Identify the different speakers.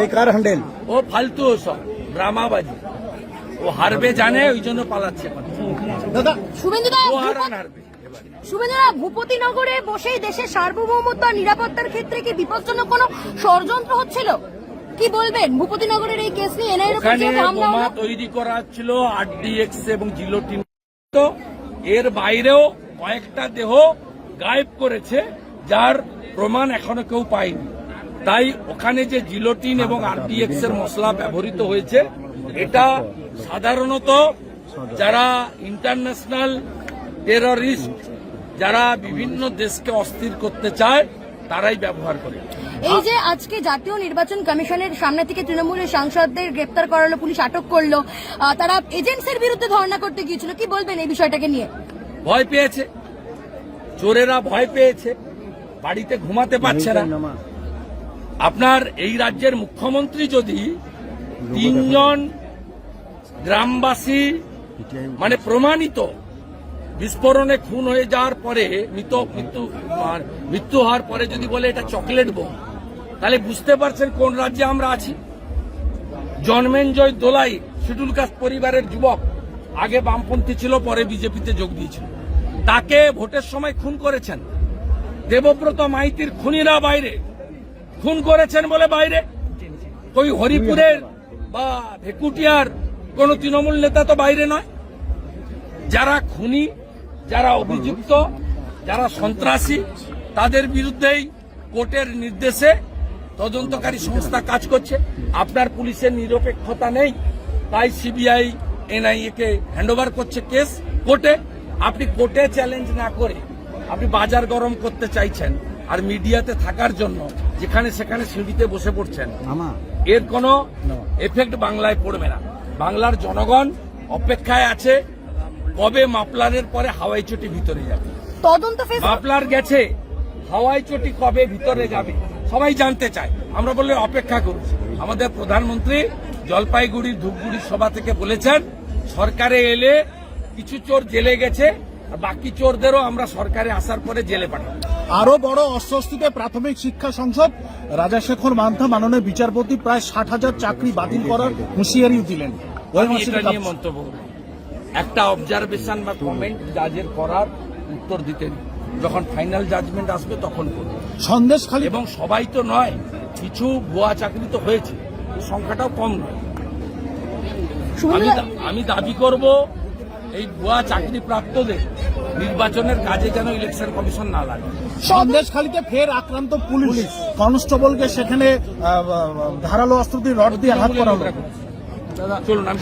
Speaker 1: এই কার হ্যান্ডেল
Speaker 2: ও ফালতু সব ড্রামাবাজি। ও হারবে জানে ওই জন্য পালাচ্ছে।
Speaker 3: শুভেন্দুদা
Speaker 2: ও হারান হারবে
Speaker 3: শুভেন্দুদা ভূপতিনগরে বসেই দেশের সার্বভৌমত্ব আর নিরাপত্তার ক্ষেত্রে কি বিপজ্জনক কোনো ষড়যন্ত্র হচ্ছিল? কি বলবেন? ভূপতিনগরের এই কেস নিয়ে এনআইএর উপর হামলা হলো
Speaker 2: তৈরি করা হচ্ছিল আরডিএক্স এবং জিলোটিন তো এর বাইরেও কয়েকটা দেহ গায়েব করেছে যার প্রমাণ এখনও কেউ পায়নি। তাই ওখানে যে জিলোটিন এবং আরডিএক্স এর মশলা ব্যবহৃত হয়েছে এটা সাধারণত যারা ইন্টারন্যাশনাল টেররিস্ট যারা বিভিন্ন দেশকে অস্থির করতে চায় তারাই ব্যবহার করে।
Speaker 3: এই যে আজকে জাতীয় নির্বাচন কমিশনের সামনে থেকে তৃণমূলের সাংসদদের গ্রেপ্তার করালো পুলিশ আটক করল তারা এজেন্টসের বিরুদ্ধে ধর্ণা করতে গিয়েছিল। কি বলবেন এই বিষয়টাকে নিয়ে?
Speaker 2: ভয় পেয়েছে। চোরেরা ভয় পেয়েছে। বাড়িতে ঘুমাতে পারছে না। আপনার এই রাজ্যের মুখ্যমন্ত্রী যদি তিনজন গ্রামবাসী মানে প্রমাণিত বিস্ফোরণে খুন হয়ে যাওয়ার পরে মৃত মৃত্যু মৃত্যু হওয়ার পরে যদি বলে এটা চকলেট বোম তাহলে বুঝতে পারছেন কোন রাজ্যে আমরা আছি? জন্মেঞ্জয় দোলাই শিডুল কাস্ট পরিবারের যুবক আগে বামপন্থী ছিল পরে বিজেপিতে যোগ দিয়েছিল। তাকে ভোটের সময় খুন করেছেন। দেবব্রত মাইতির খুনিরা বাইরে। খুন করেছেন বলে বাইরে। ওই হরিপুরের বা ভেকুটিয়ার কোন তৃণমূল নেতা তো বাইরে নয়। যারা খুনি, যারা অভিযুক্ত, যারা সন্ত্রাসী, তাদের বিরুদ্ধেই কোর্টের নির্দেশে তদন্তকারী সংস্থা কাজ করছে। আপনার পুলিশের নিরপেক্ষতা নেই, তাই সিবিআই, এনআইএ কে হ্যান্ডওভার করছে কেস কোর্টে। আপনি কোর্টে চ্যালেঞ্জ না করে আপনি বাজার গরম করতে চাইছেন আর মিডিয়াতে থাকার জন্য যেখানে সেখানে সিঁড়িতে বসে পড়ছেন এর কোনো এফেক্ট বাংলায় পড়বে না। বাংলার জনগণ অপেক্ষায় আছে কবে মাপলারের পরে হাওয়াই চটি ভিতরে যাবে।
Speaker 3: তদন্ত
Speaker 2: মাপলার গেছে হাওয়াই চটি কবে ভিতরে যাবে সবাই জানতে চায়। আমরা বললে অপেক্ষা করুন। আমাদের প্রধানমন্ত্রী জলপাইগুড়ির ধূপগুড়ির সভা থেকে বলেছেন সরকারে এলে কিছু চোর জেলে গেছে বাকি চোরদেরও আমরা সরকারে আসার পরে জেলে পাঠাবো।
Speaker 4: আরও বড় অস্বস্তিতে প্রাথমিক শিক্ষা সংসদ রাজাশেখর মান্থা মাননীয় বিচারপতি প্রায় ষাট হাজার চাকরি বাতিল করার হুঁশিয়ারিও দিলেন।
Speaker 2: মন্তব্য একটা অবজারভেশন বা কমেন্ট জাজের করার উত্তর দিতেন। যখন ফাইনাল জাজমেন্ট আসবে তখন করব
Speaker 4: সন্দেশ খালি
Speaker 2: এবং সবাই তো নয় কিছু ভুয়া চাকরি তো হয়েছে। সংখ্যাটাও কম নয়। আমি আমি দাবি করব এই ভুয়া চাকরি প্রাপ্তদের নির্বাচনের কাজে যেন ইলেকশন কমিশন না লাগে।
Speaker 4: সন্দেশ খালিতে ফের আক্রান্ত পুলিশ। কনস্টেবলকে সেখানে ধারালো অস্ত্র দিয়ে রড দিয়ে আঘাত করা হলো
Speaker 2: চলুন আমি